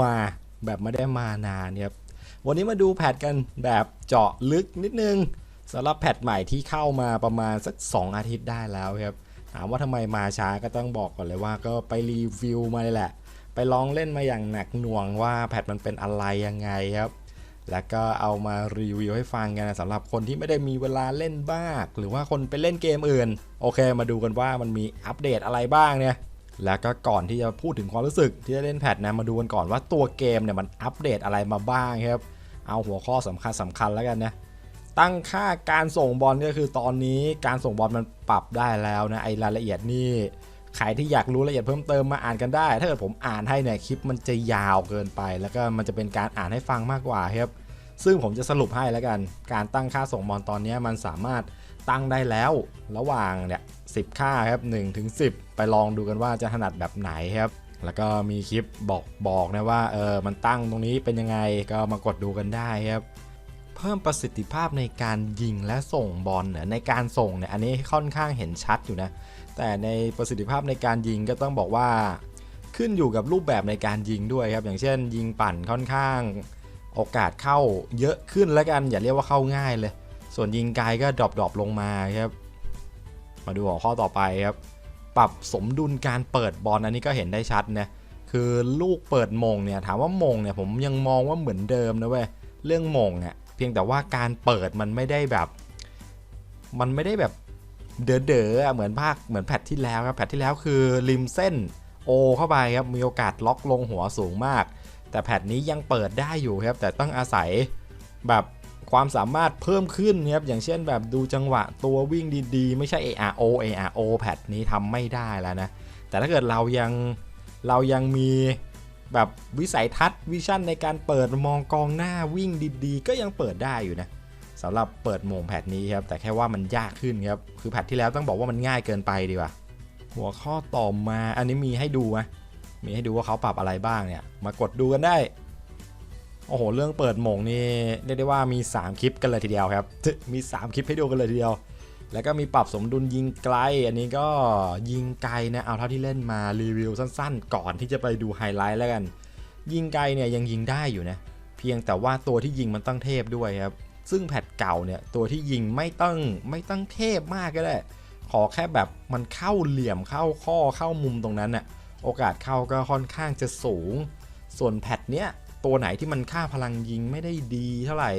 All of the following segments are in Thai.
มาแบบไม่ได้มานานครับวันนี้มาดูแพทกันแบบเจาะลึกนิดนึงสำหรับแพทใหม่ที่เข้ามาประมาณสัก 2 อาทิตย์ได้แล้วครับถามว่าทำไมมาช้าก็ต้องบอกก่อนเลยว่าก็ไปรีวิวมาเลยแหละ ไปลองเล่นมาอย่างหนักหน่วงว่าแพทมันเป็นอะไรยังไงครับแล้วก็เอามารีวิวให้ฟังกันสำหรับคนที่ไม่ได้มีเวลาเล่นบ้างหรือว่าคนไปเล่นเกมอื่น โอเค มาดูกันว่ามันมีอัปเดตอะไรบ้างเนี่ย แล้วก็ก่อนที่จะพูดถึงความรู้สึกที่จะเล่นแพทนะมาดูกันก่อนว่าตัวเกมเนี่ยมันอัปเดตอะไรมาบ้างครับ เอาหัวข้อสำคัญสำคัญแล้วกันนะตั้งค่าการส่งบอลก็คือตอนนี้การส่งบอลมันปรับได้แล้วนะไอรายละเอียดนี่ใครที่อยากรู้รายละเอียดเพิ่มเติมมาอ่านกันได้ ถ้าเกิดผมอ่านให้เนี่ยคลิปมันจะยาวเกินไป แล้วก็มันจะเป็นการอ่านให้ฟังมากกว่าครับซึ่งผมจะสรุปให้แล้วกัน การตั้งค่าส่งบอลตอนนี้มันสามารถ ตั้งได้แล้ว ระหว่างเนี่ยสิค่าครับ1ถึง10 ไปลองดูกันว่าจะถนัดแบบไหนครับ แล้วก็มีคลิปบอกบอกนะว่าเออมันตั้งตรงนี้เป็นยังไงก็มากดดูกันได้ครับ เพิ่มประสิทธิภาพในการยิงและส่งบอลเนี่ยในการส่งเนี่ยอันนี้ค่อนข้างเห็นชัดอยู่นะ แต่ในประสิทธิภาพในการยิงก็ต้องบอกว่าขึ้นอยู่กับรูปแบบในการยิงด้วยครับ อย่างเช่น ยิงปั่นค่อนข้าง โอกาสเข้าเยอะขึ้นแล้วกันอย่าเรียกว่าเข้าง่ายเลย ส่วนยิงไกลก็ดรอปดรอปลงมาครับ มาดูหัวข้อต่อไปครับ ปรับสมดุลการเปิดบอลอันนี้ก็เห็นได้ชัดนะคือลูกเปิดมงเนี่ยถามว่ามงเนี่ยผมยังมองว่าเหมือนเดิมนะเว้ยเรื่องมงอะเพียงแต่ว่าการเปิดมันไม่ได้แบบ มันไม่ได้แบบเด๋อๆอเหมือนภาคเหมือนแพทที่แล้วครับแพทที่แล้วคือริมเส้นโอเข้าไปครับมีโอกาสล็อกลงหัวสูงมาก แต่แพทนี้ยังเปิดได้อยู่ครับแต่ต้องอาศัยแบบ ความสามารถเพิ่มขึ้นครับอย่างเช่นแบบดูจังหวะตัววิ่งดีๆ ไม่ใช่ ARO ARO แพทนี้ทำไม่ได้แล้วนะ แต่ถ้าเกิดเรายังเรายังมีแบบวิสัยทัศน์วิชั่นในการเปิดมองกองหน้าวิ่งดีๆ ก็ยังเปิดได้อยู่นะสำหรับเปิดโมงแพทนี้ครับแต่แค่ว่ามันยากขึ้นครับคือแพทที่แล้วต้องบอกว่ามันง่ายเกินไปดีกว่าหัวข้อต่อมาอันนี้มีให้ดูไหมมีให้ดูว่าเขาปรับอะไรบ้างเนี่ยมากดดูกันได้ โอ้โห เรื่องเปิดโมงนี่เรียกได้ว่ามี 3 คลิปกันเลยทีเดียวครับ มี 3 คลิปให้ดูกันเลยทีเดียว แล้วก็มีปรับสมดุลยิงไกล อันนี้ก็ยิงไกลนะ เอาเท่าที่เล่นมารีวิวสั้นๆ ก่อนที่จะไปดูไฮไลท์แล้วกัน ยิงไกลเนี่ยยังยิงได้อยู่นะ เพียงแต่ว่าตัวที่ยิงมันต้องเทพด้วยครับ ซึ่งแพทเก่าเนี่ยตัวที่ยิงไม่ต้องไม่ต้องเทพมากก็ได้ ขอแค่แบบมันเข้าเหลี่ยมเข้าข้อเข้ามุมตรงนั้นน่ะ โอกาสเข้าก็ค่อนข้างจะสูง ส่วนแพทเนี้ย ตัวไหนที่มันค่าพลังยิงไม่ได้ดีเท่าไหร่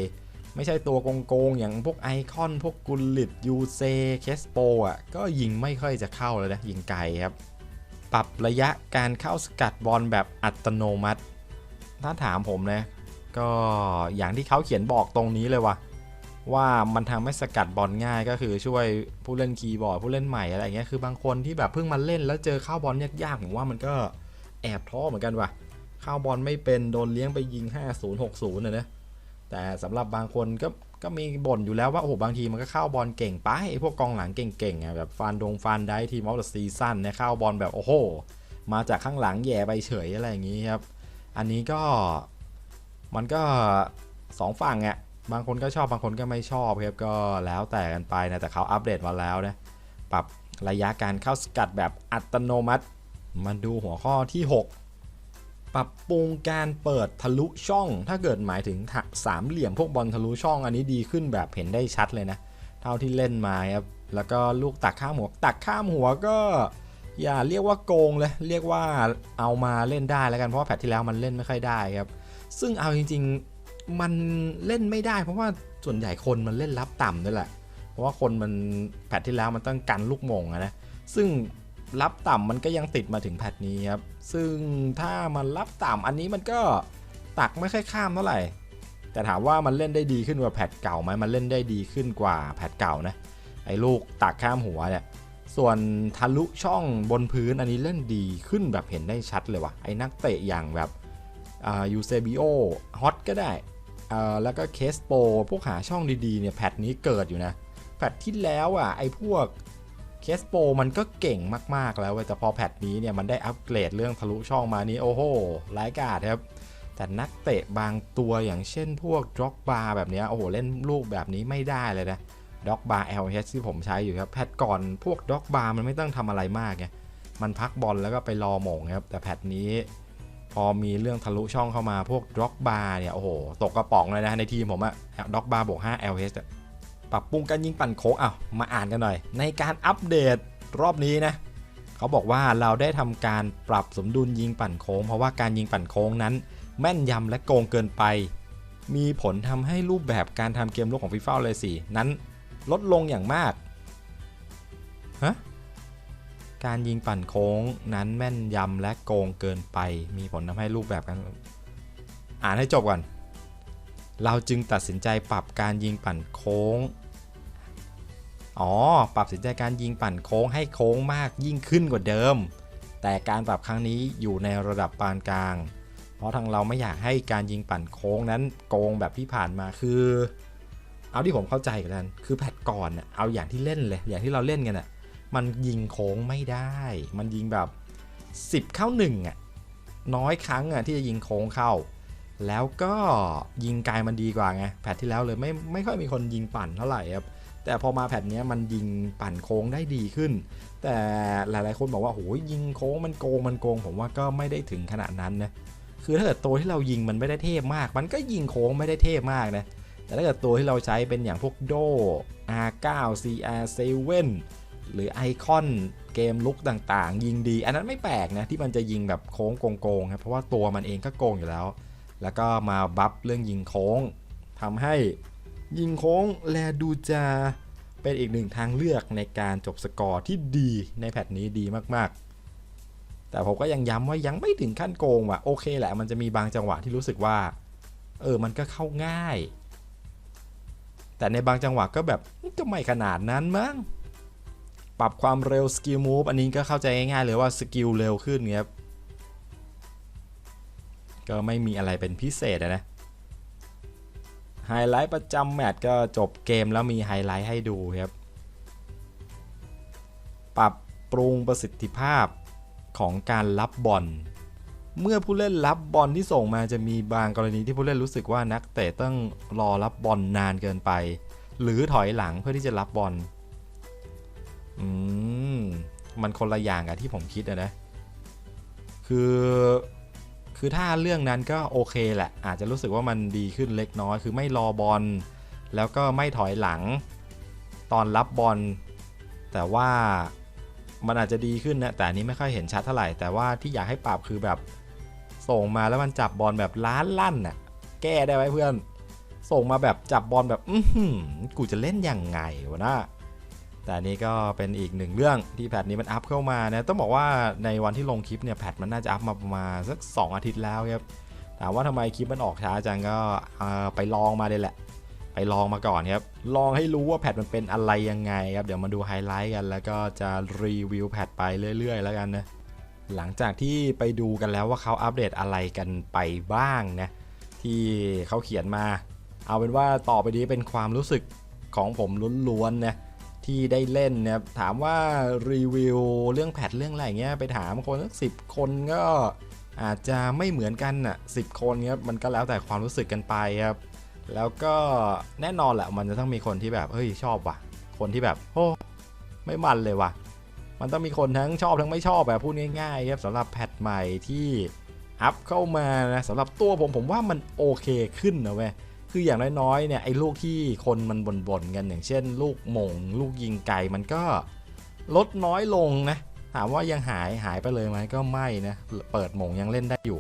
ไม่ใช่ตัวโกงๆอย่างพวกไอคอน พวกกุลลิตยูเซเคสโปอะก็ยิงไม่ค่อยจะเข้าเลยนะ ยิงไกลครับ ปรับระยะการเข้าสกัดบอลแบบอัตโนมัติ ถ้าถามผมนะก็อย่างที่เขาเขียนบอกตรงนี้เลยว่าว่ามันทำให้สกัดบอลง่ายก็คือช่วยผู้เล่นคีย์บอร์ดผู้เล่นใหม่อะไรเงี้ยคือบางคนที่แบบเพิ่งมาเล่นแล้วเจอเข้าบอลยากๆผมว่ามันก็แอบท้อเหมือนกันว่ะ เข้าบอลไม่เป็นโดนเลี้ยงไปยิง 50 60นะนะแต่สำหรับบางคนก็ก็มีบ่นอยู่แล้วว่าโอ้โหบางทีมันก็เข้าบอลเก่งไปไอ้พวกกองหลังเก่งๆอะแบบฟานดงฟานได้ทีมออฟเดอะซีซั่นเนี่ยเข้าบอลแบบโอ้โห มาจากข้างหลังแย่ไปเฉยอะไรอย่างนี้ครับ อันนี้ก็มันก็สองฝั่งอะบางคนก็ชอบบางคนก็ไม่ชอบครับก็แล้วแต่กันไปนะแต่เขาอัปเดตมาแล้วนะปรับระยะการเข้าสกัดแบบอัตโนมัติ มาดูหัวข้อที่ 6 ปรับปรุงการเปิดทะลุช่อง ถ้าเกิดหมายถึงสามเหลี่ยมพวกบอลทะลุช่องอันนี้ดีขึ้นแบบเห็นได้ชัดเลยนะ เท่าที่เล่นมาครับแล้วก็ลูกตักข้ามหัวตักข้ามหัวก็ อย่าเรียกว่าโกงเลย เรียกว่าเอามาเล่นได้แล้วกันเพราะแพทที่แล้วมันเล่นไม่ค่อยได้ครับ ซึ่งเอาจริงๆมันเล่นไม่ได้ เพราะว่าส่วนใหญ่คนมันเล่นรับต่ำด้วยแหละ เพราะว่าคนมันแพทที่แล้วมันต้องกันลูกมงนะซึ่ง รับต่ำมันก็ยังติดมาถึงแพทนี้ครับ ซึ่งถ้ามันรับต่ำอันนี้มันก็ตักไม่ค่อยข้ามเท่าไหร่ แต่ถามว่ามันเล่นได้ดีขึ้นกว่าแพทเก่าไหมมันเล่นได้ดีขึ้นกว่าแพทเก่านะ ไอ้ลูกตักข้ามหัวเนี่ย ส่วนทะลุช่องบนพื้นอันนี้เล่นดีขึ้นแบบเห็นได้ชัดเลยว่ะ ไอ้นักเตะอย่างแบบยูเซบิโอฮอตก็ได้แล้วก็เคสโปพวกหาช่องดีๆเนี่ยแพทนี้เกิดอยู่นะ แพทที่แล้วอะไอ้พวก เคสโปมันก็เก่งมากๆแล้วแต่พอแพทนี้เนี่ยมันได้อัปเกรดเรื่องทะลุช่องมานี้โอ้โหร้ายกาจครับ แต่นักเตะบางตัวอย่างเช่นพวกด็อกบาร์แบบนี้โอ้โหเล่นลูกแบบนี้ไม่ได้เลยนะด็อกบาร์ LH ที่ผมใช้อยู่ครับแพทก่อนพวกด็อกบาร์มันไม่ต้องทำอะไรมากไงมันพักบอลแล้วก็ไปรอหม่งครับแต่แพทนี้ พอมีเรื่องทะลุช่องเข้ามาพวกด็อกบาร์เนี่ยโอ้โหตกกระป๋องเลยนะในทีมผมอะด็อกบาร์บวก5 LH อะ ปรับปรุงการยิงปั่นโค้งอ้าวมาอ่านกันหน่อย ในการอัปเดตรอบนี้นะเขาบอกว่าเราได้ทำการปรับสมดุลยิงปั่นโค้ง เพราะว่าการยิงปั่นโค้งนั้น แม่นยำและโกงเกินไป มีผลทำให้รูปแบบการทำเกมลุกของฟีฟ่าเลยสี่นั้นลดลงอย่างมากฮะการยิงปั่นโค้งนั้นแม่นยำและโกงเกินไป มีผลทำให้รูปแบบการอ่านให้จบก่อนเราจึงตัดสินใจปรับการยิงปั่นโค้ง อ๋อ ปรับสินใจการยิงปั่นโค้งให้โค้งมากยิ่งขึ้นกว่าเดิม แต่การปรับครั้งนี้อยู่ในระดับปานกลาง เพราะทางเราไม่อยากให้การยิงปั่นโค้งนั้นโกงแบบที่ผ่านมาคือ เอาที่ผมเข้าใจกันคือแพทก่อนน่ะเอาอย่างที่เล่นเลยอย่างที่เราเล่นกันน่ะมันยิงโค้งไม่ได้ มันยิงแบบ 10 เข้า1อะน้อยครั้งอะที่จะยิงโค้งเข้า แล้วก็ยิงไกลมันดีกว่าไงแพทที่แล้วเลยไม่ไม่ค่อยมีคนยิงปั่นเท่าไหร่ครับ แต่พอมาแพทเนี้ยมันยิงปั่นโค้งได้ดีขึ้น แต่หลายๆคนบอกว่าโหยิงโค้งมันโกงมันโกง ผมว่าก็ไม่ได้ถึงขนาดนั้นนะคือถ้าเกิดตัวที่เรายิงมันไม่ได้เทพมาก มันก็ยิงโค้งไม่ได้เทพมากนะแต่ถ้าเกิดตัวที่เราใช้เป็นอย่างพวกโด R9 CR7 หรือไอคอนเกมลุกต่างๆ ยิงดี อันนั้นไม่แปลกนะที่มันจะยิงแบบโค้งโกงๆครับเพราะว่าตัวมันเองก็โกงอยู่แล้ว แล้วก็มาบัฟเรื่องยิงโค้งทำให้ ยิงโค้งแลดูจะเป็นอีกหนึ่งทางเลือกในการจบสกอร์ที่ดีในแพทนี้ดีมากๆ แต่ผมก็ยังย้ำว่ายังไม่ถึงขั้นโกงว่ะโอเคแหละมันจะมีบางจังหวะที่รู้สึกว่า เออมันก็เข้าง่าย แต่ในบางจังหวะก็แบบก็ไม่ขนาดนั้นมั้งปรับความเร็วสกิลมูฟอันนี้ก็เข้าใจง่ายๆเลยว่าสกิลเร็วขึ้นครับก็ไม่มีอะไรเป็นพิเศษนะ ไฮไลท์ประจำแมตช์ก็จบเกมแล้วมีไฮไลท์ให้ดูครับ ปรับปรุงประสิทธิภาพของการรับบอล เมื่อผู้เล่นรับบอลที่ส่งมาจะมีบางกรณีที่ผู้เล่นรู้สึกว่านักเตะต้องรอรับบอลนานเกินไป หรือถอยหลังเพื่อที่จะรับบอล อืม มันคนละอย่างกับที่ผมคิดนะ คือ คือถ้าเรื่องนั้นก็โอเคแหละ อาจจะรู้สึกว่ามันดีขึ้นเล็กน้อย คือไม่รอบอล แล้วก็ไม่ถอยหลัง ตอนรับบอล แต่ว่ามันอาจจะดีขึ้นนะ แต่อันนี้ไม่ค่อยเห็นชัดเท่าไหร่ แต่ว่าที่อยากให้ปรับคือแบบส่งมาแล้วมันจับบอลแบบล้านลั่นน่ะ แก้ได้ไหมเพื่อน ส่งมาแบบจับบอลแบบ อือหือกูจะเล่นยังไงวะนะ แต่นี้ก็เป็นอีกหนึ่งเรื่องที่แพทนี้มันอัพเข้ามานะต้องบอกว่าในวันที่ลงคลิปเนี่ยแพทมันน่าจะอัพมาประมาณสัก 2 อาทิตย์แล้วครับถามว่าทำไมคลิปมันออกช้าจังก็ไปลองมาเลยแหละ ไปลองมาก่อนครับลองให้รู้ว่าแพทมันเป็นอะไรยังไงครับเดี๋ยวมาดูไฮไลท์กัน แล้วก็จะรีวิวแพทไปเรื่อย ๆ แล้วกันนะหลังจากที่ไปดูกันแล้วว่าเขาอัปเดตอะไรกันไปบ้างนะที่เขาเขียนมา เอาเป็นว่าต่อไปนี้เป็นความรู้สึกของผมล้วนๆนะ ที่ได้เล่นเนี่ยถามว่ารีวิวเรื่องแพทเรื่องอะไรเงี้ยไปถามคนสักสิบคนก็อาจจะไม่เหมือนกันอะสิบคนเนี้ยมันก็แล้วแต่ความรู้สึกกันไปครับแล้วก็แน่นอนแหละมันจะต้องมีคนที่แบบเฮ้ยชอบว่ะ คนที่แบบโอ้ไม่มันเลยว่ะ มันต้องมีคนทั้งชอบทั้งไม่ชอบแบบพูดง่ายๆครับสำหรับแพทใหม่ที่อัพเข้ามานะสำหรับตัวผมผมว่ามันโอเคขึ้นนะเว้ย คืออย่างน้อยๆเนี่ยไอ้ลูกที่คนมันบ่นๆกันอย่างเช่น ลูกหมงลูกยิงไกลมันก็ลดน้อยลงนะถามว่ายังหายหายไปเลยไหมก็ไม่นะเปิดหมงยังเล่นได้อยู่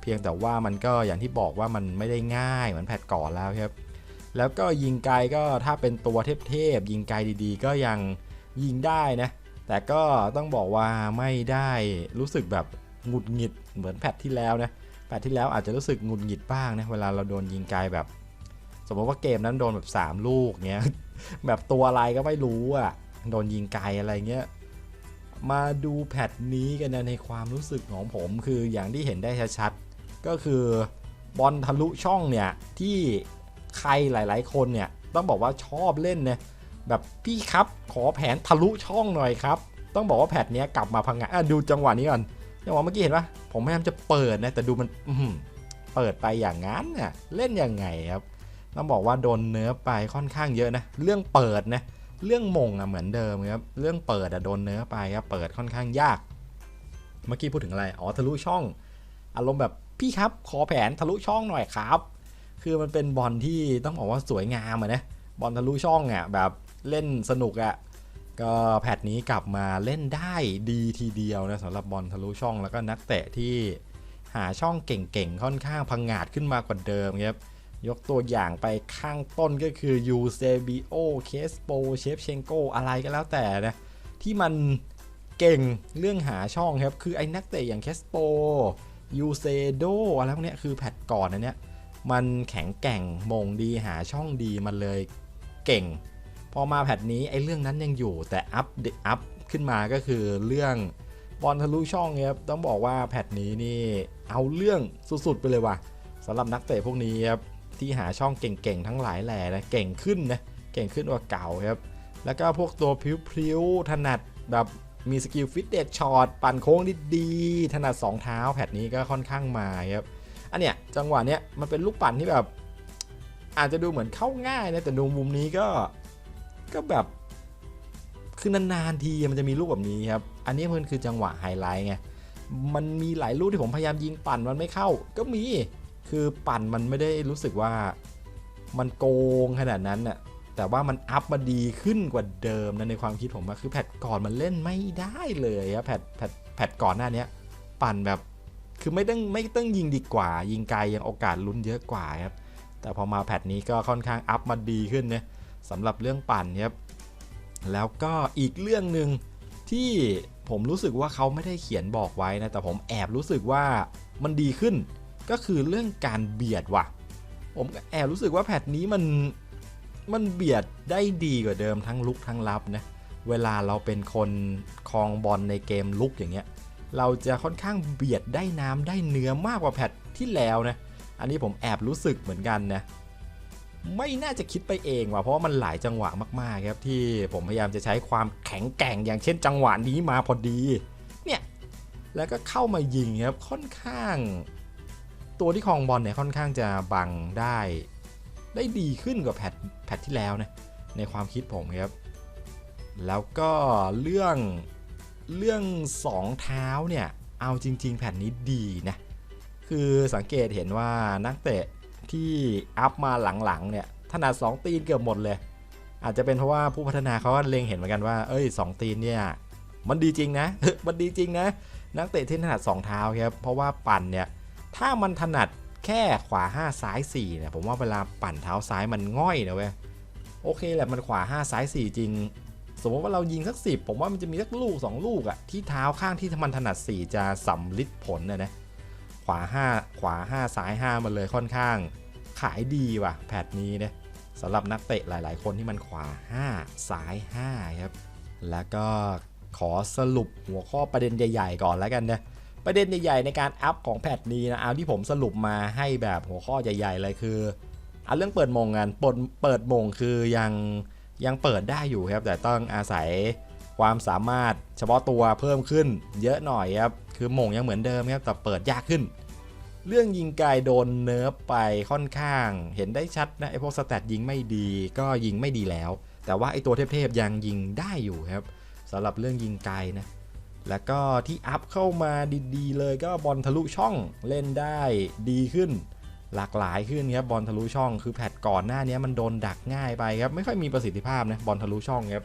เพียงแต่ว่ามันก็อย่างที่บอกว่ามันไม่ได้ง่ายเหมือนแพทก่อนแล้วครับแล้วก็ยิงไกลก็ถ้าเป็นตัวเทพๆยิงไกลดีๆ ก็ยังยิงได้นะแต่ก็ต้องบอกว่าไม่ได้รู้สึกแบบหงุดหงิดเหมือนแพทที่แล้วนะแพทที่แล้วอาจจะรู้สึกหงุดหงิดบ้างนะเวลาเราโดนยิงไกลแบบ สมมติว่าเกมนั้นโดนแบบ 3 ลูกเงี้ยแบบตัวอะไรก็ไม่รู้อะโดนยิงไกลอะไรเงี้ยมาดูแพทนี้กันนะในความรู้สึกของผมคืออย่างที่เห็นได้ชัดๆก็คือบอลทะลุช่องเนี่ยที่ใครหลาย ๆ คนเนี่ยต้องบอกว่าชอบเล่นนะแบบพี่ครับขอแผนทะลุช่องหน่อยครับ ต้องบอกว่าแพทเนี้ยกลับมาพังงะอะดูจังหวะนี้ก่อนจังหวะเมื่อกี้เห็นปะผมพยายามจะเปิดนะแต่ดูมันเปิดไปอย่างนั้นน่ะเล่นยังไงครับ ต้องบอกว่าโดนเนื้อไปค่อนข้างเยอะนะ เรื่องเปิดนะ เรื่องมงอะเหมือนเดิมครับ เรื่องเปิดอะโดนเนื้อไปครับ เปิดค่อนข้างยาก เมื่อกี้พูดถึงอะไร อ๋อทะลุช่อง อารมณ์แบบพี่ครับ ขอแผนทะลุช่องหน่อยครับ คือมันเป็นบอลที่ต้องบอกว่าสวยงามอะนะ บอลทะลุช่องอะแบบเล่นสนุกอะ ก็แพทนี้กลับมาเล่นได้ดีทีเดียวนะสำหรับบอลทะลุช่องแล้วก็นักเตะที่หาช่องเก่งๆ ค่อนข้างพังงาดขึ้นมากว่าเดิมครับ ยกตัวอย่างไปข้างต้นก็คือยูเซบิโอเคสโปเชฟเชงโกอะไรก็แล้วแต่นะ ที่มันเก่งเรื่องหาช่องครับ คือไอ้นักเตะอย่างเคสโปยูเซโดอะไรพวกเนี้ยคือแพทก่อนอันเนี้ยมันแข็งแกร่งมงดีหาช่องดีมันเลยเก่ง พอมาแพทนี้ไอ้เรื่องนั้นยังอยู่แต่อัพอัพขึ้นมาก็คือเรื่องบอลทะลุช่องครับต้องบอกว่าแพทนี้นี่เอาเรื่องสุดๆไปเลยว่ะสำหรับนักเตะพวกนี้ครับ ที่หาช่องเก่งๆ ทั้งหลายแหล่นะเก่งขึ้นนะเก่งขึ้นกว่าเก่าครับ แล้วก็พวกตัวพริ้วๆถนัดแบบมีสกิลฟิตเดตช็อตปั่นโค้งดีๆถนัด2เท้าแพทนี้ก็ค่อนข้างมาครับอันเนี้ยจังหวะเนี้ยมันเป็นลูกปั่นที่แบบ อาจจะดูเหมือนเข้าง่ายนะแต่ดูมุมนี้ก็ก็แบบคือนานๆทีมันจะมีลูกแบบนี้ครับ อันนี้มันคือจังหวะไฮไลท์ไง มันมีหลายลูกที่ผมพยายามยิงปั่นมันไม่เข้า ก็มี คือปั่นมันไม่ได้รู้สึกว่ามันโกงขนาดนั้นน่ะแต่ว่ามันอัพมาดีขึ้นกว่าเดิมนะในความคิดผมอะคือแพทก่อนมันเล่นไม่ได้เลยอะแพทแพทแพทก่อนหน้านี้ปั่นแบบคือไม่ต้องไม่ต้องยิงดีกว่า ยิงไกลยังโอกาสลุ้นเยอะกว่าครับแต่พอมาแพทนี้ก็ค่อนข้างอัพมาดีขึ้นเนี่ยสำหรับเรื่องปั่นครับแล้วก็อีกเรื่องหนึ่งที่ผมรู้สึกว่าเขาไม่ได้เขียนบอกไว้นะแต่ผมแอบรู้สึกว่ามันดีขึ้น ก็คือเรื่องการเบียดว่ะ ผมแอบรู้สึกว่าแพทนี้มันมันเบียดได้ดีกว่าเดิมทั้งลุกทั้งรับนะ เวลาเราเป็นคนครองบอลในเกมลุกอย่างเงี้ย เราจะค่อนข้างเบียดได้น้ำได้เนื้อมากกว่าแพทที่แล้วนะ อันนี้ผมแอบรู้สึกเหมือนกันนะ ไม่น่าจะคิดไปเองว่ะ เพราะว่ามันหลายจังหวะมากๆครับที่ผมพยายามจะใช้ความแข็งแกร่งอย่างเช่นจังหวะนี้มาพอดี เนี่ย แล้วก็เข้ามายิงครับค่อนข้าง ตัวที่ครองบอลเนี่ยค่อนข้างจะบังได้ ได้ดีขึ้นกว่าแพทแพทที่แล้วนะในความคิดผมครับ แล้วก็เรื่องเรื่องสองเท้าเนี่ยเอาจริง ๆ แผ่นนี้ดีนะคือสังเกตเห็นว่านักเตะที่อัพมาหลังๆเนี่ยถนัด2ตีนเกือบหมดเลย อาจจะเป็นเพราะว่าผู้พัฒนาเขาเล็งเห็นเหมือนกันว่าเอ้ย 2 ตีนเนี่ยมันดีจริงนะมันดีจริงนะ นักเตะที่ถนัด2เท้าครับเพราะว่าปั่นเนี่ย ถ้ามันถนัดแค่ขวา 5 ซ้าย4เนี่ยผมว่าเวลาปั่นเท้าซ้ายมันง่อยนะเว้ยโอเคแหละมันขวา 5 ซ้าย 4 จริง สมมติว่าเรายิงสักสิผมว่ามันจะมีสักลูก 2 ลูกอะที่เท้าข้างที่มันถนัด 4 จะสำลิดผลนะนะขวา 5 ขวา 5 ซ้าย 5 มันเลยค่อนข้าง ขายดีว่ะ แพทนี้นะสำหรับนักเตะหลาย ๆ คนที่มันขวา 5 ซ้าย 5 ครับ แล้วก็ขอสรุปหัวข้อประเด็นใหญ่ ๆ ก่อนแล้วกันนะ ประเด็นใหญ่ๆในการอัพของแพทนี้นะเอาที่ผมสรุปมาให้แบบหัวข้อใหญ่ๆเลยคือเอาเรื่องเปิดมงกันเปิดเปิดมงคือยังยังเปิดได้อยู่ครับ แต่ต้องอาศัยความสามารถเฉพาะตัวเพิ่มขึ้น เยอะหน่อยครับคือมงยังเหมือนเดิมครับแต่เปิดยากขึ้น เรื่องยิงไกลโดนเนิร์ฟไปค่อนข้าง เห็นได้ชัดนะไอพวกสแตทยิงไม่ดีก็ยิงไม่ดีแล้ว แต่ว่าไอตัวเทพๆยังยิงได้อยู่ครับสำหรับเรื่องยิงไกลนะ แล้วก็ที่อัพเข้ามาดีๆ เลยก็บอลทะลุช่องเล่นได้ดีขึ้น หลากหลายขึ้นครับบอลทะลุช่องคือแพทก่อนหน้านี้มันโดนดักง่ายไปครับไม่ค่อยมีประสิทธิภาพนะบอลทะลุช่องครับ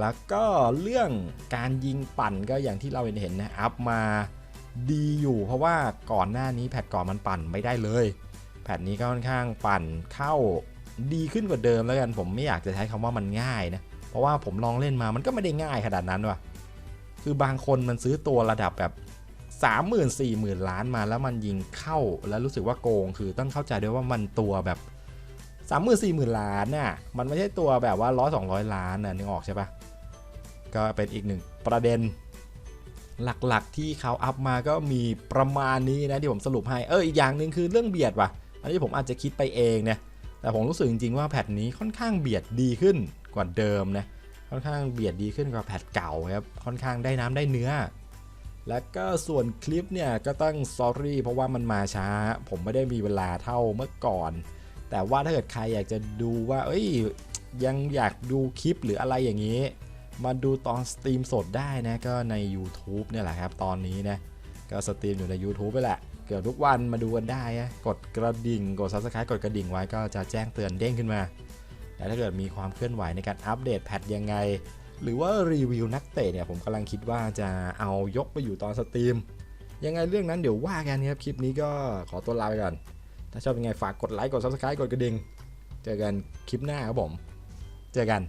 แล้วก็เรื่องการยิงปั่นก็อย่างที่เราเห็นนะอัพมาดีอยู่ เพราะว่าก่อนหน้านี้แพทก่อนมันปั่นไม่ได้เลย แพทนี้ก็ค่อนข้างปั่นเข้าดีขึ้นกว่าเดิมแล้วกันผมไม่อยากจะใช้คำว่ามันง่ายนะเพราะว่าผมลองเล่นมามันก็ไม่ได้ง่ายขนาดนั้นว่ะ คือบางคนมันซื้อตัวระดับแบบ3 0 0 0 0 4 0 0 0ล้านมาแล้วมันยิงเข้าแล้วรู้สึกว่าโกง คือต้องเข้าใจด้วยว่ามันตัวแบบ3 0 0 0 0 4 0 0 0ล้านน่ะมันไม่ใช่ตัวแบบว่าร้อยสองร้อยล้านน่ะนึกออกใช่ปะก็เป็นอีกหนึ่งประเด็นหลักๆที่เขาอัพมาก็มีประมาณนี้นะที่ผมสรุปให้เอออีกอย่างหนึ่งคือเรื่องเบียดว่ะ อันนี้ผมอาจจะคิดไปเองเนี่ยแต่ผมรู้สึกจริงๆว่าแพทนี้ค่อนข้างเบียดดีขึ้นกว่าเดิมนะ ค่อนข้างเบียดดีขึ้นกว่าแพทเก่าครับค่อนข้างได้น้ำได้เนื้อ แล้วก็ส่วนคลิปเนี่ยก็ต้อง sorry เพราะว่ามันมาช้า ผมไม่ได้มีเวลาเท่าเมื่อก่อน แต่ว่าถ้าเกิดใครอยากจะดูว่า เอ้ยยังอยากดูคลิปหรืออะไรอย่างนี้ มาดูตอนสตรีมสดได้นะก็ใน YouTube เนี่ยแหละครับตอนนี้นะก็สตรีมอยู่ใน YouTube ไปแหละเกือบทุกวันมาดูกันได้ กดกระดิ่ง กด Subscribe กดกระดิ่งไว้ก็จะแจ้งเตือนเด้งขึ้นมา และถ้าเกิดมีความเคลื่อนไหวในการอัปเดตแพทยังไง หรือว่ารีวิวนักเตะเนี่ยผมกำลังคิดว่าจะเอายกไปอยู่ตอนสตรีม ยังไงเรื่องนั้นเดี๋ยวว่ากันครับคลิปนี้ก็ขอตัวลาไปก่อนถ้าชอบยังไงฝากกดไลค์กด Subscribe กดกระดิ่งเจอกันคลิปหน้าครับผม เจอกัน